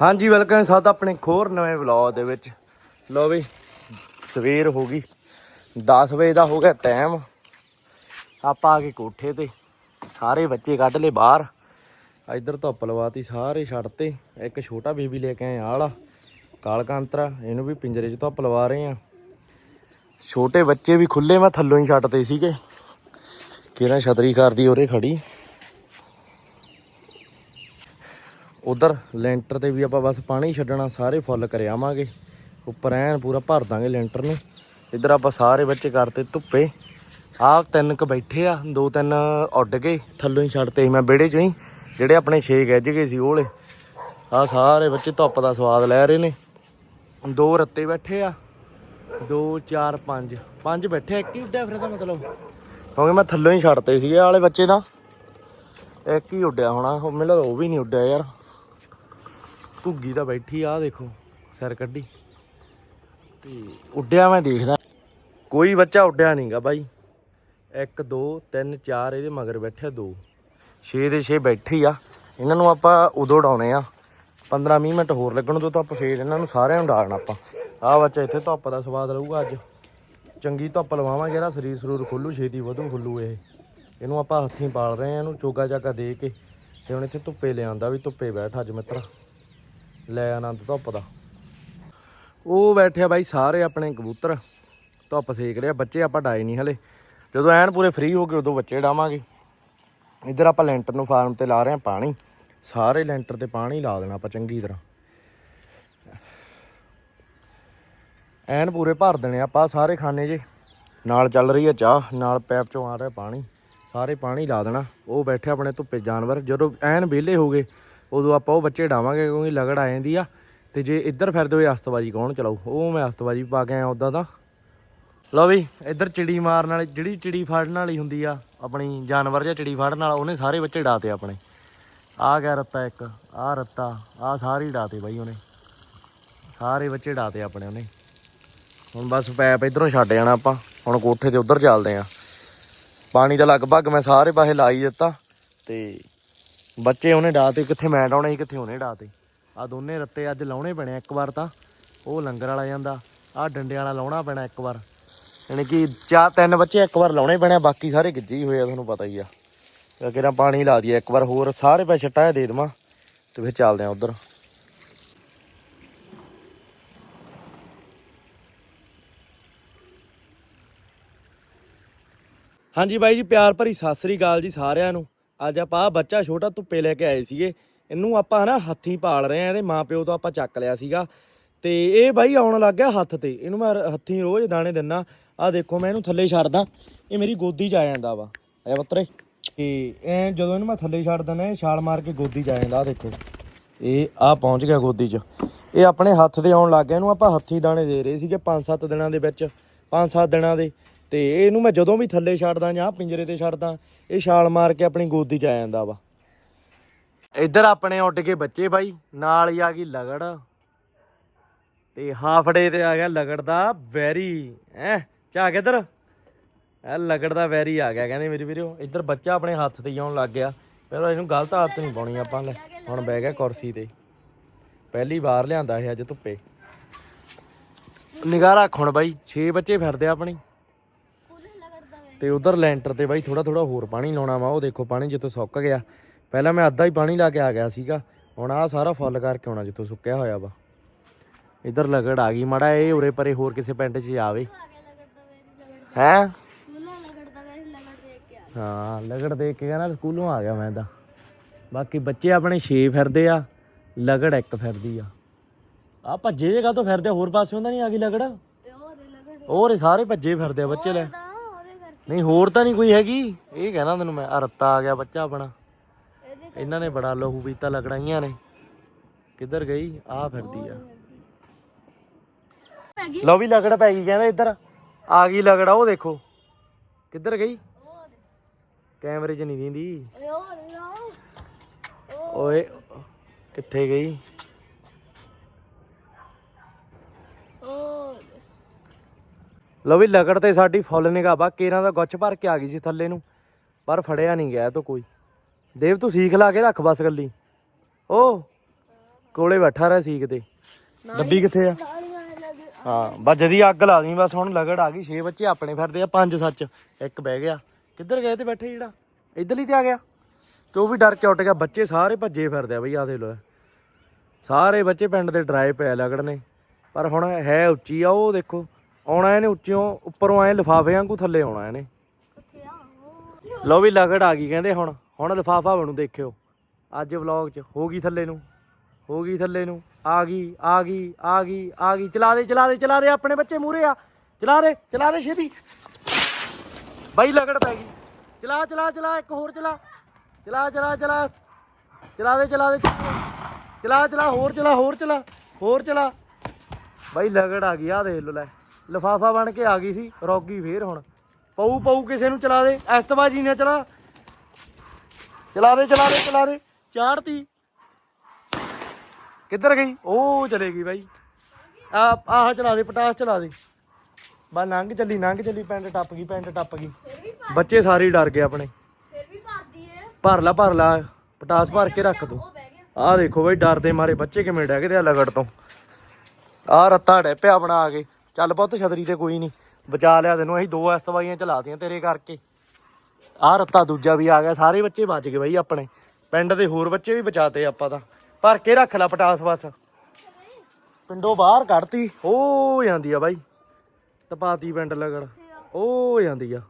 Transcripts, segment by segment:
ਹਾਂਜੀ ਵੈਲਕਮ ਸਾਥ ਆਪਣੇ ਖੋਰ ਨਵੇਂ ਵਲੌਗ ਦੇ ਵਿੱਚ। ਲੋ ਵੀ, ਸਵੇਰ ਹੋ ਗਈ 10 ਵਜੇ ਦਾ ਹੋ ਗਿਆ ਟਾਈਮ ਆਪਾਂ ਆ ਕੇ ਕੋਠੇ ਤੇ, ਸਾਰੇ ਬੱਚੇ ਕੱਢ ਲਏ ਬਾਹਰ। ਇੱਧਰ ਧੁੱਪ ਲਵਾਤੀ ਸਾਰੇ ਛੱਡਤੇ ਇੱਕ ਛੋਟਾ ਬੇਬੀ ਲੈ ਕੇ ਆਏ ਆਹ ਵਾਲਾ ਕਾਲਕਾਂਤਰਾ ਇਹਨੂੰ ਵੀ ਪਿੰਜਰੇ 'ਚ ਧੁੱਪ ਲਵਾ ਰਹੇ ਆ। ਛੋਟੇ ਬੱਚੇ ਵੀ ਖੁੱਲੇ ਮੈਂ ਥੱਲੋਂ ਹੀ ਛੱਡਤੇ ਸੀਗੇ। ਕਿਹੜਾ ਛਤਰੀ ਕਰਦੀ ਉਰੇ ਖੜੀ। ਉਧਰ ਲੈਂਟਰ ਤੇ ਵੀ ਆਪਾਂ ਬਸ ਪਾਣੀ ਛੱਡਣਾ, ਸਾਰੇ ਫੁੱਲ ਕਰ ਆਵਾਂਗੇ। ਉੱਪਰ ਐਨ ਪੂਰਾ ਭਰ ਦਾਂਗੇ ਲੈਂਟਰ ਨੂੰ। ਇੱਧਰ ਆਪਾਂ ਸਾਰੇ ਬੱਚੇ ਕਰਤੇ ਧੁੱਪੇ। ਆਹ ਤਿੰਨ ਕ ਬੈਠੇ ਆ, ਦੋ ਤਿੰਨ ਉੱਡ ਗਏ, ਥੱਲੋਂ ਹੀ ਛੱਡਤੇ ਸੀ ਮੈਂ ਵਿਹੜੇ ਚੋਂ ਹੀ। ਜਿਹੜੇ ਆਪਣੇ ਛੇ ਗੱਜ ਗਏ ਸੀ ਉਹਲੇ। ਆਹ ਸਾਰੇ ਬੱਚੇ ਧੁੱਪ ਦਾ ਸਵਾਦ ਲੈ ਰਹੇ ਨੇ। ਦੋ ਰੱਤੇ ਬੈਠੇ ਆ, ਦੋ, ਚਾਰ, ਪੰਜ। ਪੰਜ ਬੈਠੇ ਇੱਕ ਹੀ ਉੱਡਿਆ ਫਿਰ ਇਹਦਾ ਮਤਲਬ? ਕਿਉਂਕਿ ਮੈਂ ਥੱਲੋਂ ਹੀ ਛੱਡਤੇ ਸੀਗੇ ਆਲੇ ਬੱਚੇ ਤਾਂ। ਇੱਕ ਹੀ ਉੱਡਿਆ ਹੋਣਾ ਮੈਨੂੰ ਲੱਗਦਾ ਉਹ ਵੀ ਨਹੀਂ ਉੱਡਿਆ ਯਾਰ। ਘੁੱਗੀ ਤਾਂ ਬੈਠੀ ਆ, ਆਹ ਦੇਖੋ, ਸਿਰ ਕੱਢੀ। ਤੇ ਉੱਡਿਆ ਮੈਂ ਦੇਖਦਾ। ਕੋਈ ਬੱਚਾ ਉੱਡਿਆ ਨਹੀਂਗਾ ਬਾਈ। 1 2 3 4 ਇਹਦੇ ਮਗਰ ਬੈਠੇ ਦੋ। 6 ਦੇ 6 ਬੈਠੇ ਆ। ਇਹਨਾਂ ਨੂੰ ਆਪਾਂ ਉਦੋਂ ਉਡਾਉਣੇ ਆ। 15 20 ਮਿੰਟ ਹੋਰ ਲੱਗਣ ਤੋਂ ਤਾਂ ਆਪਾਂ ਫੇਰ ਇਹਨਾਂ ਨੂੰ ਸਾਰਿਆਂ ਨੂੰ ਉਡਾਲਣਾ ਆਪਾਂ। ਆਹ ਬੱਚਾ ਇੱਥੇ ਧੁੱਪ ਦਾ ਸਵਾਦ ਲਊਗਾ ਅੱਜ। ਚੰਗੀ ਧੁੱਪ ਲਵਾਵਾਂਗੇ ਇਹਦਾ ਸਰੀਰ ਸਰੂਰ ਖੁੱਲੂ, ਛੇਤੀ ਵਧੂ ਖੁੱਲੂ ਇਹ। ਇਹਨੂੰ ਆਪਾਂ ਹੱਥੀਂ ਪਾਲ ਰਹੇ ਆ, ਇਹਨੂੰ ਚੋਗਾ ਚਾਗਾ ਦੇ ਕੇ। ਤੇ ਹੁਣ ਇੱਥੇ ਧੁੱਪੇ ਲਿਆਂਦਾ ਵੀ ਧੁੱਪੇ ਬੈਠ ਅੱਜ ਮਿੱਤਰ। ਲੈ ਆਨੰਦ ਧੁੱਪ ਦਾ। ਉਹ ਬੈਠਿਆ ਬਾਈ ਸਾਰੇ ਆਪਣੇ ਕਬੂਤਰ। ਧੁੱਪ ਸੇਕ ਰਿਹਾ, ਬੱਚੇ ਆਪਾਂ ਡਾਏ ਨਹੀਂ ਹਲੇ। ਜਦੋਂ ਐਨ ਪੂਰੇ ਫ੍ਰੀ ਹੋ ਗਏ, ਉਦੋਂ ਬੱਚੇ ਡਾਵਾਂਗੇ। ਇੱਧਰ ਆਪਾਂ ਲੈਂਟਰ ਨੂੰ ਫਾਰਮ ਤੇ ਲਾ ਰਹੇ ਹਾਂ ਪਾਣੀ। ਸਾਰੇ ਲੈਂਟਰ ਤੇ ਪਾਣੀ ਲਾ ਦੇਣਾ ਆਪਾਂ ਚੰਗੀ ਤਰ੍ਹਾਂ। ਐਨ ਪੂਰੇ ਭਰ ਦੇਣੇ ਆਪਾਂ ਸਾਰੇ ਖਾਨੇ ਜੇ। ਨਾਲ ਚੱਲ ਰਹੀ ਹੈ ਚਾਹ, ਨਾਲ ਪੈਪ ਚੋਂ ਆ ਰਿਹਾ ਪਾਣੀ। ਸਾਰੇ ਪਾਣੀ ਲਾ ਦੇਣਾ। ਉਹ ਬੈਠੇ ਆਪਣੇ ਧੁੱਪੇ ਜਾਨਵਰ। ਜਦੋਂ ਐਨ ਵਿਹਲੇ ਹੋ ਗਏ ਉਦੋਂ ਆਪਾਂ ਉਹ ਬੱਚੇ ਡਾਵਾਂਗੇ ਕਿਉਂਕਿ ਲਗੜ ਆ ਜਾਂਦੀ ਆ। ਤੇ ਜੇ ਇੱਧਰ ਫਿਰਦੇ ਹੋਏ ਅਸਤਬਾਜੀ ਕੌਣ ਚਲਾਊ? ਉਹ ਮੈਂ ਅਸਤਬਾਜੀ ਪਾ ਕੇ ਆਇਆ ਉਦਾਂ ਤਾਂ। ਲਓ ਵੀ, ਇੱਧਰ ਚਿੜੀ ਮਾਰਨ ਵਾਲੀ, ਜਿਹੜੀ ਚਿੜੀ ਫੜਨ ਵਾਲੀ ਹੁੰਦੀ ਆ, ਆਪਣੀ ਜਾਨਵਰ ਜਾਂ ਚਿੜੀ ਫੜਨ ਵਾਲਾ, ਉਹਨੇ ਸਾਰੇ ਬੱਚੇ ਡਾਤੇ ਆਪਣੇ। ਆ ਗਿਆ ਰੱਤਾ ਇੱਕ ਆ ਰੱਤਾ ਆ ਸਾਰੀ ਡਾਤੇ ਬਾਈ ਉਹਨੇ। ਸਾਰੇ ਬੱਚੇ ਡਾਤੇ ਆਪਣੇ ਉਹਨੇ। ਹੁਣ ਬਸ ਪੈਪ ਇਧਰੋਂ ਛੱਡ ਜਾਣਾ ਆਪਾਂ, ਹੁਣ ਕੋਠੇ ਤੇ ਉਧਰ ਚੱਲਦੇ ਆ। ਪਾਣੀ ਤਾਂ ਲਗਭਗ ਮੈਂ ਸਾਰੇ ਪਾਸੇ ਲਾ ਹੀ ਦਿੱਤਾ, ਤੇ ਬੱਚੇ ਉਹਨੇ ਡਾਤੇ ਕਿੱਥੇ ਮੈਂ ਡਾਉਣੇ ਸੀ ਕਿੱਥੇ ਉਹਨੇ ਡਾਤੇ ਆ ਦੋਨੇ ਰੱਤੇ ਅੱਜ ਲਾਉਣੇ ਪੈਣੇ ਆ ਇੱਕ ਵਾਰ ਤਾਂ। ਉਹ ਲੰਗਰ ਵਾਲਾ ਜਾਂਦਾ ਆ ਡੰਡੇ ਵਾਲਾ ਲਾਉਣਾ ਪੈਣਾ ਇੱਕ ਵਾਰ। ਯਾਨੀ ਕਿ ਚਾਰ ਤਿੰਨ ਬੱਚੇ ਇੱਕ ਵਾਰ ਲਾਉਣੇ ਪੈਣੇ ਆ, ਬਾਕੀ ਸਾਰੇ ਗਿੱਜੇ ਹੀ ਹੋਏ ਆ ਤੁਹਾਨੂੰ ਪਤਾ ਹੀ ਆ। ਤੇ ਕਿਹੜਾ ਪਾਣੀ ਲਾ ਦਈਏ ਇੱਕ ਵਾਰ ਹੋਰ ਸਾਰੇ ਪੈ ਛੱਟਾ ਦੇ ਦੇਵਾਂ। ਤੇ ਫਿਰ ਚੱਲਦੇ ਆ ਉਧਰ। ਹਾਂਜੀ ਬਾਈ ਜੀ ਪਿਆਰ ਭਰੀ ਸਤਿ ਸ੍ਰੀ ਅਕਾਲ ਜੀ ਸਾਰਿਆਂ ਨੂੰ। ਅੱਜ ਆਪਾਂ ਆਹ ਬੱਚਾ ਛੋਟਾ ਧੁੱਪੇ ਲੈ ਕੇ ਆਏ ਸੀਗੇ। ਇਹਨੂੰ ਆਪਾਂ ਨਾ ਹੱਥੀਂ ਪਾਲ ਰਹੇ ਆ ਇਹਦੇ ਮਾਪਿਓ ਤੋਂ ਆਪਾਂ ਚੱਕ ਲਿਆ ਸੀਗਾ। ਤੇ ਇਹ ਬਾਈ ਆਉਣ ਲੱਗ ਗਿਆ ਹੱਥ ਤੇ। ਇਹਨੂੰ ਮੈਂ ਹੱਥੀਂ ਰੋਜ਼ ਦਾਣੇ ਦਿੰਨਾ। ਆਹ ਦੇਖੋ ਮੈਂ ਇਹਨੂੰ ਥੱਲੇ ਛੱਡਦਾ ਇਹ ਮੇਰੀ ਗੋਦੀ 'ਚ ਆ ਜਾਂਦਾ ਵਾ। ਐ ਪੁੱਤਰੇ। ਤੇ ਐ ਜਦੋਂ ਇਹਨੂੰ ਮੈਂ ਥੱਲੇ ਛੱਡ ਦਿੰਦਾ ਇਹ ਛਾਲ ਮਾਰ ਕੇ ਗੋਦੀ 'ਚ ਆ ਜਾਂਦਾ, ਆਹ ਦੇਖੋ। ਇਹ ਆ ਪਹੁੰਚ ਗਿਆ ਗੋਦੀ 'ਚ। ਇਹ ਆਪਣੇ ਹੱਥ ਦੇ ਆਉਣ ਲੱਗ ਗਿਆ। ਇਹਨੂੰ ਆਪਾਂ ਹੱਥੀਂ ਦਾਣੇ ਦੇ ਰਹੇ ਸੀਗੇ 5-7 ਦਿਨਾਂ ਦੇ ਵਿੱਚ। 5-7 ਦਿਨਾਂ ਦੇ। ਤੇ ਇਹਨੂੰ ਮੈਂ ਜਦੋਂ ਵੀ ਥੱਲੇ ਛੱਡਦਾ ਜਾਂ ਪਿੰਜਰੇ ਤੇ ਛੱਡਦਾ, ਇਹ ਛਾਲ ਮਾਰ ਕੇ ਆਪਣੀ ਗੋਦੀ 'ਚ ਆ ਜਾਂਦਾ ਵਾ। ਇੱਧਰ ਆਪਣੇ ਉੱਡ ਕੇ ਬੱਚੇ ਬਾਈ, ਨਾਲ ਹੀ ਆ ਗਈ ਲਗੜ। ਤੇ ਹਾਫ ਡੇ ਤੇ ਆ ਗਿਆ ਲਗੜ ਦਾ ਵੈਰੀ, ਹੈ ਚਾ ਕਿੱਧਰ? ਇਹ ਲਗੜ ਦਾ ਵੈਰੀ ਆ ਗਿਆ, ਕਹਿੰਦੇ ਮੇਰੇ ਵੀਰੋ, ਇੱਧਰ ਬੱਚਾ ਆਪਣੇ ਹੱਥ ਤੇ ਹੀ ਆਉਣ ਲੱਗ ਗਿਆ। ਪਹਿਲਾਂ ਇਹਨੂੰ ਗਲਤ ਆਦਤ ਨਹੀਂ ਪਾਉਣੀ ਆਪਾਂ ਲੈ ਹੁਣ ਬਹਿ ਗਿਆ ਕੁਰਸੀ ਤੇ। ਪਹਿਲੀ ਵਾਰ ਲਿਆਂਦਾ ਇਹ ਅੱਜ ਧੁੱਪੇ। ਨਿਗਾਹ ਰੱਖ ਹੁਣ ਬਾਈ 6 ਬੱਚੇ ਫਿਰਦੇ ਆ ਆਪਣੀ। ਤੇ ਉਧਰ ਲੈਂਟਰ ਤੇ ਬਾਈ ਥੋੜਾ ਥੋੜਾ ਹੋਰ ਪਾਣੀ ਲਾਉਣਾ ਵਾ ਉਹ ਦੇਖੋ ਪਾਣੀ ਜਿੱਥੋਂ ਸੁੱਕ ਗਿਆ। ਪਹਿਲਾਂ ਮੈਂ ਅੱਧਾ ਹੀ ਪਾਣੀ ਲਾ ਕੇ ਆ ਗਿਆ ਸੀਗਾ ਹੁਣ ਆ ਸਾਰਾ ਫੁੱਲ ਕਰਕੇ ਆਉਣਾ ਜਿੱਥੋਂ ਸੁੱਕਿਆ ਹੋਇਆ ਵਾ। ਇਧਰ ਲਗੜ ਆ ਗਈ ਮੜਾ ਇਹ ਉਰੇ ਪਰੇ ਹੋਰ ਕਿਸੇ ਪਿੰਡ 'ਚ ਆਵੇ ਹੈ? ਹਾਂ? ਲਗੜ ਦੇਖ ਕੇ ਕਹਿੰਦਾ ਸਕੂਲੋਂ ਆ ਗਿਆ ਮੈਂ ਤਾਂ। ਬਾਕੀ ਬੱਚੇ ਆਪਣੇ 6 ਫਿਰਦੇ ਆ ਲਗੜ ਇੱਕ ਫਿਰਦੀ ਆ। ਆ ਭੱਜੇ ਜਗ੍ਹਾ ਤੋਂ ਫਿਰਦੇ ਹੋਰ ਪਾਸੇ ਹੁੰਦਾ ਨਹੀਂ ਆ ਗਈ ਲਗੜ? ਹੋਰ ਸਾਰੇ ਭੱਜੇ ਫਿਰਦੇ ਆ ਬੱਚੇ ਲੈ। ਨਹੀਂ ਹੋਰ ਤਾਂ ਨਹੀਂ ਕੋਈ ਹੈਗੀ। ਇਹ ਕਹਿਣਾ ਤੈਨੂੰ ਮੈਂ ਆ ਰੱਤਾ ਆ ਗਿਆ ਬੱਚਾ ਆਪਣਾ। ਇਹਨਾਂ ਨੇ ਬੜਾ ਲਹੂ ਪੀਤਾ ਲਗੜਾਈਆਂ ਨੇ। ਕਿੱਧਰ ਗਈ? ਆ ਫਿਰਦੀ ਆ। ਲੋ ਵੀ ਲਗੜ ਪੈ ਗਈ ਕਹਿੰਦਾ ਇੱਧਰ। ਆ ਗਈ ਲਗੜਾ ਉਹ ਦੇਖੋ। ਕਿੱਧਰ ਗਈ? ਕੈਮਰੇ 'ਚ ਨਹੀਂ ਦਿੰਦੀ। ਓਏ ਕਿੱਥੇ ਗਈ? ਲੋ ਵੀ ਲਗੜ ਤੇ ਸਾਡੀ ਫੁੱਲ ਨਿਗਾਹ ਬਾ ਕੇਰਾਂ ਦਾ ਗੁੱਛ ਭਰ ਕੇ ਆ ਗਈ ਸੀ ਥੱਲੇ ਨੂੰ ਪਰ ਫੜਿਆ ਨਹੀਂ ਗਿਆ ਤੋਂ ਕੋਈ। ਦੇਵ ਤੂੰ ਸੀਖ ਲਾ ਕੇ ਰੱਖ ਬਸ ਗੱਲੀ ਓ ਕੋਲੇ ਬੈਠਾ ਰਿਹਾ ਸੀ ਕਿਤੇ ਡੱਬੀ ਕਿੱਥੇ ਆ? ਹਾਂ ਬਸ ਜਦੀ ਅੱਗ ਲਾ ਦੀ ਬਸ ਹੁਣ ਲਗੜ ਆ ਗਈ 6 ਬੱਚੇ ਆਪਣੇ ਫਿਰਦੇ ਆ ਪੰਜ ਸੱਚ ਇੱਕ ਬਹਿ ਗਿਆ। ਕਿੱਧਰ ਗਏ ਤੇ ਬੈਠੇ ਜਿਹੜਾ? ਇੱਧਰਲੀ ਤੇ ਆ ਗਿਆ। ਤੇ ਉਹ ਵੀ ਡਰ ਕੇ ਉੱਟ ਗਿਆ ਬੱਚੇ ਸਾਰੇ ਭੱਜੇ ਫਿਰਦੇ ਆ ਬਈ ਆ ਦੇ ਲੋ ਸਾਰੇ ਬੱਚੇ ਪਿੰਡ ਦੇ ਡਰਾਏ ਪਏ ਲਗੜ ਨੇ ਪਰ ਹੁਣ ਹੈ ਉੱਚੀ ਆ ਉਹ ਦੇਖੋ। ਆਉਣਾ ਇਹਨੇ ਉੱਚਿਓਂ, ਉੱਪਰੋਂ ਆਏ ਲਿਫਾਫੇ ਵਾਂਗੂ ਥੱਲੇ ਆਉਣਾ ਇਹਨੇ। ਲੋ ਵੀ ਲਗੜ ਆ ਗਈ ਕਹਿੰਦੇ ਹੁਣ ਹੁਣ ਲਿਫਾਫਾ ਬਣੂ ਦੇਖਿਓ। ਅੱਜ ਵਲੌਗ 'ਚ ਹੋ ਗਈ ਥੱਲੇ ਨੂੰ, ਹੋ ਗਈ ਥੱਲੇ ਨੂੰ, ਆ ਗਈ ਆ ਗਈ ਆ ਗਈ ਆ ਗਈ। ਚਲਾ ਦੇ ਚਲਾ ਦੇ ਚਲਾ ਦੇ ਆਪਣੇ ਬੱਚੇ ਮੂਰੇ ਆ। ਚਲਾ ਦੇ ਚਲਾ ਦੇ ਛੇਤੀ। ਬਾਈ ਲਗੜ ਪੈ ਗਈ। ਚਲਾ ਚਲਾ ਚਲਾ, ਇੱਕ ਹੋਰ ਚਲਾ। ਚਲਾ ਚਲਾ ਚਲਾ। ਚਲਾ ਦੇ ਚਲਾ ਦੇ। ਚਲਾ ਚਲਾ, ਹੋਰ ਚਲਾ ਹੋਰ ਚਲਾ ਹੋਰ ਚਲਾ। ਬਾਈ ਲਗੜ ਆ ਗਈ ਆ ਦੇਖ ਲੋ ਲੈ। ਲਫਾਫਾ ਬਣ ਕੇ ਆ ਗਈ ਸੀ, ਰੋਗੀ ਫੇਰ ਹੁਣ। ਪਊ ਪਊ ਕਿਸੇ ਨੂੰ ਚਲਾ ਦੇ ਐਸਤਬਾਜੀ ਨੇ ਚਲਾ। ਚਲਾ ਦੇ ਚਲਾ ਦੇ ਚਲਾ ਦੇ। ਚਾੜਤੀ। ਕਿੱਧਰ ਗਈ? ਉਹ ਚਲੇ ਗਈ ਬਾਈ। ਆ, ਆਹ ਚਲਾ ਦੇ, ਪਟਾਸ ਚਲਾ ਦੇ। ਬਾ ਲੰਘ ਚੱਲੀ ਲੰਘ ਚੱਲੀ, ਪੈਂਟ ਟੱਪ ਗਈ, ਪੈਂਟ ਟੱਪ ਗਈ। ਬੱਚੇ ਸਾਰੇ ਹੀ ਡਰ ਗਏ ਆਪਣੇ। ਫਿਰ ਵੀ ਭਰਦੀ ਏ ਭਰ ਲਾ ਭਰ ਲਾ, ਪਟਾਸ ਭਰ ਕੇ ਰੱਖ ਦੋ ਆਹ ਦੇਖੋ ਬਾਈ ਡਰਦੇ ਮਾਰੇ ਬੱਚੇ ਕਿਵੇਂ ਡਹਿ ਗਏ ਆ ਲਗੜ ਤੋਂ। ਆਹ ਰੱਤਾ ਡੈ ਪਿਆ ਬਣਾ ਕੇ। ਚੱਲ ਪੁੱਤ ਛਤਰੀ ਤੇ ਕੋਈ ਨਹੀਂ, ਬਚਾ ਲਿਆ ਤੈਨੂੰ, ਅਸੀਂ ਦੋ ਐਸਤਵਾਈਆਂ ਚਲਾਤੀਆਂ ਤੇਰੇ ਕਰਕੇ। ਆਹ ਰੱਤਾ ਦੂਜਾ ਵੀ ਆ ਗਿਆ, ਸਾਰੇ ਬੱਚੇ ਬਚ ਗਏ ਬਈ ਆਪਣੇ। ਪਿੰਡ ਦੇ ਹੋਰ ਬੱਚੇ ਵੀ ਬਚਾਤੇ ਆਪਾਂ ਤਾਂ। ਭਰ ਕੇ ਰੱਖ ਲੈ ਪਟਾਸ ਬਸ। ਪਿੰਡੋਂ ਬਾਹਰ ਕੱਢਤੀ, ਹੋ ਜਾਂਦੀ ਆ ਬਾਈ। ਟਪਾਤੀ ਪਿੰਡ ਲਗੜ, ਹੋ ਜਾਂਦੀ ਆ।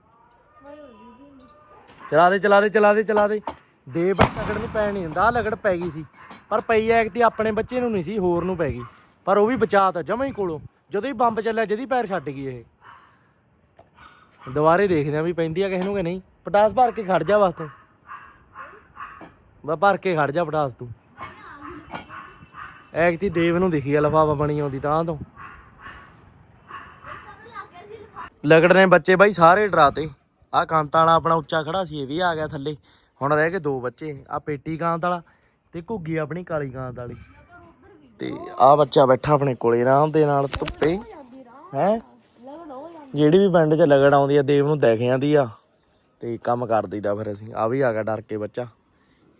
ਚਲਾ ਦੇ ਚਲਾ ਦੇ ਚਲਾ ਦੇ ਚਲਾ ਦੇ ਦੇ ਬਸ ਲਗੜ ਨੂੰ ਪੈ ਨਹੀਂ ਹੁੰਦਾ, ਆਹ ਲਗੜ ਪੈ ਗਈ ਸੀ। ਪਰ ਪਈ ਐ ਕਿ ਆਪਣੇ ਬੱਚੇ ਨੂੰ ਨਹੀਂ ਸੀ, ਹੋਰ ਨੂੰ ਪੈ ਗਈ। ਪਰ ਉਹ ਵੀ ਬਚਾਤਾ, ਜਮਾਂ ਹੀ ਕੋਲੋਂ। ਜਦੋਂ ਹੀ ਬੰਬ ਚੱਲਿਆ ਜਦੀ ਪੈਰ ਛੱਡ ਗਈ ਇਹ। ਦੁਬਾਰੇ ਦੇਖਦੇ ਆ ਵੀ ਪੈਂਦੀ ਆ ਕਿਸੇ ਨੂੰ ਕਿ ਨਹੀਂ। ਪਟਾਸ ਭਰ ਕੇ ਖੜ ਜਾ ਬਸ ਤੂੰ। ਬਸ ਭਰ ਕੇ ਖੜ ਜਾ ਪਟਾਸ ਤੂੰ। ਐਕਤੀ ਦੇਵ ਨੂੰ ਦਿਖੀ ਆ, ਲਫਾਫਾ ਬਣੀ ਆਉਂਦੀ ਤਾਂ ਤੋਂ। ਲਗੜ ਨੇ ਬੱਚੇ ਬਾਈ ਸਾਰੇ ਡਰਾਤੇ। ਆ ਕਾਂਤ ਵਾਲਾ ਆਪਣਾ ਉੱਚਾ ਖੜਾ ਸੀ, ਇਹ ਵੀ ਆ ਗਿਆ ਥੱਲੇ। ਹੁਣ ਰਹਿ ਗਏ ਦੋ ਬੱਚੇ। ਆ ਪੇਟੀ ਕਾਂਤ ਵਾਲਾ ਤੇ ਘੁੱਗੀ ਆਪਣੀ ਕਾਲੀ ਕਾਂਤ ਵਾਲੀ। ਤੇ ਆ ਬੱਚਾ ਬੈਠਾ ਆਪਣੇ ਕੋਲੇ, ਆਰਾਮ ਦੇ ਨਾਲ ਧੁੱਪੇ, ਹੈ? ਜਿਹੜੀ ਵੀ ਪਿੰਡ 'ਚ ਲਗੜ ਆਉਂਦੀ ਆ, ਦੇਵ ਨੂੰ ਦੇਖ ਜਾਂਦੀ ਆ, ਤੇ ਕੰਮ ਕਰ ਦਈਦਾ ਫਿਰ ਅਸੀਂ। ਆ ਵੀ ਆ ਗਿਆ ਡਰ ਕੇ ਬੱਚਾ।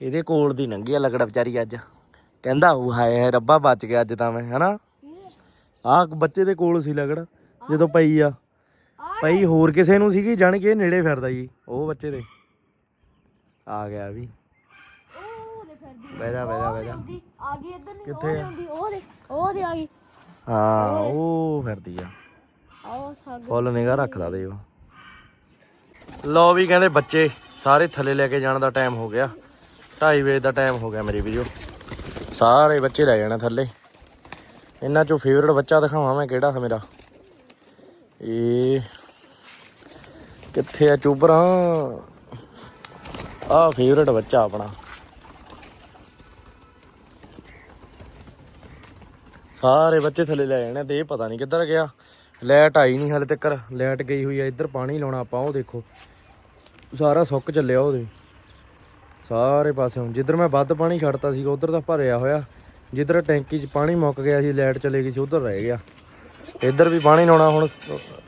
ਇਹਦੇ ਕੋਲ ਦੀ ਲੰਘੀ ਆ ਲਗੜ ਵਿਚਾਰੀ ਅੱਜ। ਕਹਿੰਦਾ ਉਹ ਹਾਏ ਹਾਏ, ਰੱਬਾ ਬਚ ਗਿਆ ਅੱਜ ਤਾਂ ਮੈਂ, ਹਨਾ? ਆਹ ਬੱਚੇ ਦੇ ਕੋਲ ਸੀ ਲਗੜ ਜਦੋਂ ਪਈ ਆ। ਪਈ ਹੋਰ ਕਿਸੇ ਨੂੰ ਸੀਗੀ, ਜਾਣ ਕੇ ਨੇੜੇ ਫਿਰਦਾ ਜੀ, ਉਹ ਬੱਚੇ ਦੇ। ਆ ਗਿਆ ਵੀ। ਬਹਿ ਜਾ ਬਹਿ ਜਾ ਬਹਿ ਜਾ। ਆਉਂਦੀ ਆ ਗਈ ਇੱਧਰ ਨਹੀਂ ਕਿੱਥੇ ਆ? ਆਉਂਦੀ ਉਹ ਦੇ ਉਹ ਦੇ ਆ ਗਈ। ਹਾਂ ਉਹ ਫਿਰਦੀ ਆ। ਆਓ ਸਾਗ ਫੁੱਲ ਨਿਗਾ ਰੱਖਦਾ ਦੇ ਉਹ। ਲੋ ਵੀ ਕਹਿੰਦੇ ਬੱਚੇ ਸਾਰੇ ਥੱਲੇ ਲੈ ਕੇ ਜਾਣ ਦਾ ਟਾਈਮ ਹੋ ਗਿਆ। 2:30 ਵਜੇ ਦਾ ਟਾਈਮ ਹੋ ਗਿਆ ਮੇਰੀ ਵੀਡੀਓ ਸਾਰੇ ਬੱਚੇ ਲੈ ਜਾਣਾ ਥੱਲੇ। ਇਹਨਾਂ ਚੋਂ ਫੇਵਰਟ ਬੱਚਾ ਦਿਖਾਵਾਂ ਮੈਂ ਕਿਹੜਾ ਹੈ ਮੇਰਾ। ਇਹ ਕਿੱਥੇ ਆ ਚੁਬਰਾਂ ਆ ਫੇਵਰਟ ਬੱਚਾ ਆਪਣਾ। ਸਾਰੇ ਬੱਚੇ ਥੱਲੇ ਲੈ ਜਾਣੇ ਤੇ ਇਹ ਪਤਾ ਨਹੀਂ ਕਿੱਧਰ ਗਿਆ। ਲਾਈਟ ਆਈ ਨਹੀਂ ਹਲੇ ਤੱਕ ਲਾਈਟ ਗਈ ਹੋਈ ਆ, ਇੱਧਰ ਪਾਣੀ ਲਾਉਣਾ ਆਪਾਂ, ਉਹ ਦੇਖੋ। ਸਾਰਾ ਸੁੱਕ ਚੱਲਿਆ ਉਹਦੇ। ਸਾਰੇ ਪਾਸੇ ਜਿੱਧਰ ਮੈਂ ਵੱਧ ਪਾਣੀ ਛੱਡਤਾ ਸੀਗਾ, ਉਧਰ ਤਾਂ ਭਰਿਆ ਹੋਇਆ। ਜਿੱਧਰ ਟੈਂਕੀ 'ਚ ਪਾਣੀ ਮੁੱਕ ਗਿਆ ਸੀ, ਲਾਈਟ ਚਲੇ ਗਈ ਸੀ, ਉਧਰ ਰਹਿ ਗਿਆ। ਇੱਧਰ ਵੀ ਪਾਣੀ ਲਾਉਣਾ ਹੁਣ,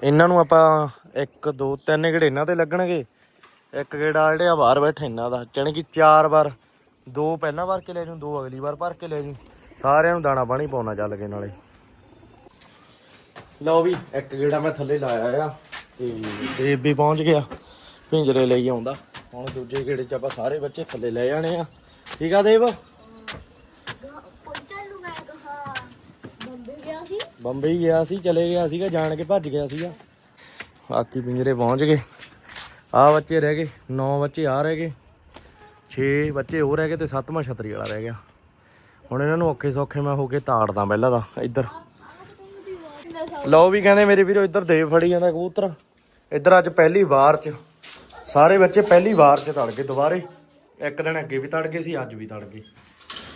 ਇਹਨਾਂ ਨੂੰ ਆਪਾਂ 1 2 3 ਗੇੜੇ ਇਹਨਾਂ ਤੇ ਲੱਗਣਗੇ। ਇੱਕ ਗੇੜਾ ਜਿਹੜੇ ਆ ਬਾਹਰ ਬੈਠੇ ਇਹਨਾਂ ਦਾ। ਜਾਣੀ ਕਿ ਚਾਰ ਵਾਰ, ਦੋ ਪਹਿਲਾਂ ਭਰ ਕੇ ਲੈ ਜੂ ਦੋ ਅਗਲੀ ਵਾਰ ਭਰ ਕੇ ਲੈ ਜੂ ਸਾਰਿਆਂ ਨੂੰ ਦਾਣਾ ਪਾਣੀ ਪਾਉਣਾ ਚੱਲ ਕੇ ਨਾਲੇ। ਲਓ ਵੀ, ਇੱਕ ਗੇੜਾ ਮੈਂ ਥੱਲੇ ਲਾਇਆ ਆ ਤੇ ਦੇਵ ਵੀ ਪਹੁੰਚ ਗਿਆ, ਪਿੰਜਰੇ ਲਈ ਆਉਂਦਾ। ਹੁਣ ਦੂਜੇ ਗੇੜੇ 'ਚ ਆਪਾਂ ਸਾਰੇ ਬੱਚੇ ਥੱਲੇ ਲੈ ਜਾਣੇ ਆ। ਠੀਕ ਆ ਦੇਵ? ਬੰਬਈ ਗਿਆ ਸੀ, ਚਲੇ ਗਿਆ ਸੀਗਾ, ਜਾਣ ਕੇ ਭੱਜ ਗਿਆ ਸੀਗਾ। ਬਾਕੀ ਪਿੰਜਰੇ ਪਹੁੰਚ ਗਏ। ਆ ਬੱਚੇ ਰਹਿ ਗਏ 9 ਬੱਚੇ ਆ ਰਹਿ ਗਏ 6 ਬੱਚੇ ਹੋਰ ਰਹਿ ਗਏ ਤੇ 7ਵਾਂ ਛਤਰੀ ਵਾਲਾ ਰਹਿ ਗਿਆ। ਹੁਣ ਇਹਨਾਂ ਨੂੰ ਔਖੇ ਸੌਖੇ ਮੈਂ ਹੋ ਕੇ ਤਾੜਦਾ ਪਹਿਲਾਂ ਦਾ ਇੱਧਰ। ਲਓ ਵੀ ਕਹਿੰਦੇ ਮੇਰੇ ਵੀਰੋ, ਇੱਧਰ ਦੇਵ ਫੜੀ ਜਾਂਦਾ ਕਬੂਤਰ। ਇੱਧਰ ਅੱਜ ਪਹਿਲੀ ਵਾਰ ਚ, ਸਾਰੇ ਬੱਚੇ ਪਹਿਲੀ ਵਾਰ ਚ ਤੜ ਗਏ ਦੁਬਾਰੇ। ਇੱਕ ਦਿਨ ਅੱਗੇ ਵੀ ਤੜ ਗਏ ਸੀ, ਅੱਜ ਵੀ ਤੜ ਗਏ।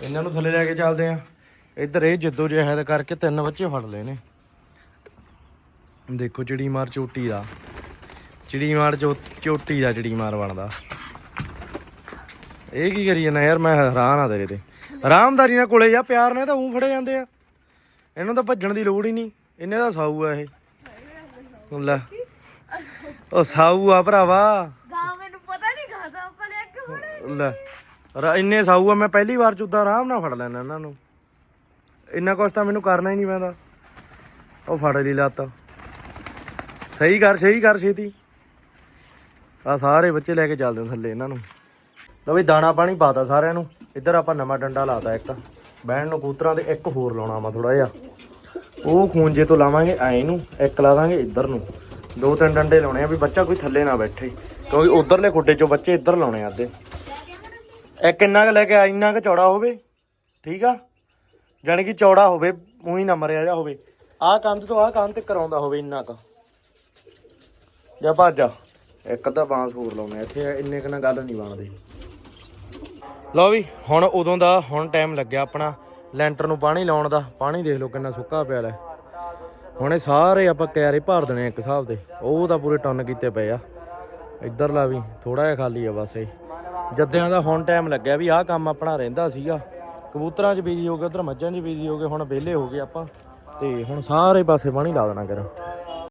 ਇਹਨਾਂ ਨੂੰ ਥੱਲੇ ਲੈ ਕੇ ਚੱਲਦੇ ਆ। ਇੱਧਰ ਇਹ ਜਿੱਦੋ ਜਹਿਦ ਕਰਕੇ ਤਿੰਨ ਬੱਚੇ ਫੜ ਲਏ ਨੇ। ਦੇਖੋ ਚਿੜੀ ਮਾਰ ਚੋਟੀ ਦਾ। ਚਿੜੀ ਮਾਰ ਚੋ- ਚੋਟੀ ਦਾ ਚਿੜੀ ਮਾਰ ਬਣਦਾ। ਇਹ ਕੀ ਕਰੀ ਜਾਂਦਾ ਯਾਰ, ਮੈਂ ਹੈਰਾਨ ਆ ਤੇਰੇ ਤੇ। ਆਰਾਮਦਾਰੀ ਨਾਲ ਕੋਲੇ ਜਾ ਪਿਆਰ ਨੇ ਤਾਂ ਉਂ ਫੜੇ ਜਾਂਦੇ ਆ। ਇਹਨੂੰ ਤਾਂ ਭੱਜਣ ਦੀ ਲੋੜ ਹੀ ਨਹੀਂ। ਇਹਨੇ ਤਾਂ ਸਾਊ ਆ ਇਹ। ਲੈ। ਉਹ ਸਾਊ ਆ ਭਰਾਵਾ। ਗਾ ਮੈਨੂੰ ਪਤਾ ਨਹੀਂ ਹੁਣ ਲੈ। ਰ- ਇੰਨੇ ਸਾਊ ਆ ਮੈਂ ਪਹਿਲੀ ਵਾਰ ਚ ਉਦਾਂ ਆਰਾਮ ਨਾਲ ਫੜ ਲੈਣਾ ਇਹਨਾਂ ਨੂੰ। ਇੰਨਾ ਕੁਛ ਤਾਂ ਮੈਨੂੰ ਕਰਨਾ ਹੀ ਨਹੀਂ ਪੈਂਦਾ। ਉਹ ਫੜ ਲਈ ਲੱਤ। ਸਹੀ ਕਰ ਸਹੀ ਕਰ ਛੇਤੀ। ਆ ਸਾਰੇ ਬੱਚੇ ਲੈ ਕੇ ਚੱਲਦੇ ਨੇ ਥੱਲੇ ਇਹਨਾਂ ਨੂੰ। ਲਓ ਵੀ ਦਾਣਾ ਪਾਣੀ ਪਾਤਾ ਸਾਰਿਆਂ ਨੂੰ। ਇੱਧਰ ਆਪਾਂ ਨਵਾਂ ਡੰਡਾ ਲਾਤਾ ਇੱਕ। ਬਹਿਣ ਨੂੰ ਕਬੂਤਰਾਂ ਦੇ ਇੱਕ ਹੋਰ ਲਾਉਣਾ ਵਾ ਥੋੜਾ ਜਿਹਾ। ਉਹ ਖੂੰਜੇ ਤੋਂ ਲਾਵਾਂਗੇ, ਐ ਨੂੰ ਇੱਕ ਲਾ ਦਾਂਗੇ ਇੱਧਰ ਨੂੰ। ਦੋ ਤਿੰਨ ਡੰਡੇ ਲਾਉਣੇ ਆ ਵੀ ਬੱਚਾ ਕੋਈ ਥੱਲੇ ਨਾ ਬੈਠੇ। ਕਿਉਂਕਿ ਉਧਰਲੇ ਖੁੱਡੇ ਚੋਂ ਬੱਚੇ ਇੱਧਰ ਲਾਉਣੇ ਆ ਅੱਧੇ। ਇੱਕ ਇੰਨਾ ਕੁ ਲੈ ਕੇ ਆ, ਇੰਨਾ ਕੁ ਚੌੜਾ ਹੋਵੇ, ਠੀਕ ਆ? ਜਾਣੀ ਕਿ ਚੌੜਾ ਹੋਵੇ, ਉਹੀ ਨਾ ਮਰਿਆ ਜਾ ਹੋਵੇ। ਆਹ ਕੰਧ ਤੋਂ ਆਹ ਕੰਧ ਤੇ ਕਰਾਉਂਦਾ ਹੋਵੇ ਇੰਨਾ ਕੁ। ਜਾਂ ਭੱਜ ਇੱਕ ਤਾਂ ਬਾਂਸ ਹੋਰ ਲਾਉਣੇ ਆ, ਇੱਥੇ ਇੰਨੇ ਕੁ ਨਾਲ ਗੱਲ ਨਹੀਂ ਬਣਦੀ। ਲਓ ਵੀ, ਹੁਣ ਉਦੋਂ ਦਾ ਹੁਣ ਟਾਈਮ ਲੱਗਿਆ ਆਪਣਾ ਲੈਂਟਰ ਨੂੰ ਪਾਣੀ ਲਾਉਣ ਦਾ। ਪਾਣੀ ਦੇਖ ਲਓ ਕਿੰਨਾ ਸੁੱਕਾ ਪਿਆ ਲੈ। ਹੁਣ ਇਹ ਸਾਰੇ ਆਪਾਂ ਕਿਆਰੇ ਭਰ ਦੇਣੇ ਆ ਇੱਕ ਹਿਸਾਬ ਦੇ ਉਹ ਤਾਂ ਪੂਰੇ ਟਨ ਕੀਤੇ ਪਏ ਆ। ਇੱਧਰਲਾ ਵੀ ਥੋੜਾ ਜਿਹਾ ਖਾਲੀ ਆ ਬਸ ਇਹ। ਜੱਦਿਆਂ ਦਾ ਹੁਣ ਟਾਈਮ ਲੱਗਿਆ ਵੀ ਆਹ ਕੰਮ ਆਪਣਾ ਰਹਿੰਦਾ ਸੀਗਾ। ਕਬੂਤਰਾਂ 'ਚ ਬੀਜੀ ਹੋ ਗਏ, ਉਧਰ ਮੱਝਾਂ 'ਚ ਬੀਜੀ ਹੋ ਗਏ, ਹੁਣ ਵਿਹਲੇ ਹੋ ਗਏ ਆਪਾਂ। ਤੇ ਹੁਣ ਸਾਰੇ ਪਾਸੇ ਪਾਣੀ ਲਾ ਦੇਣਾ ਕਰ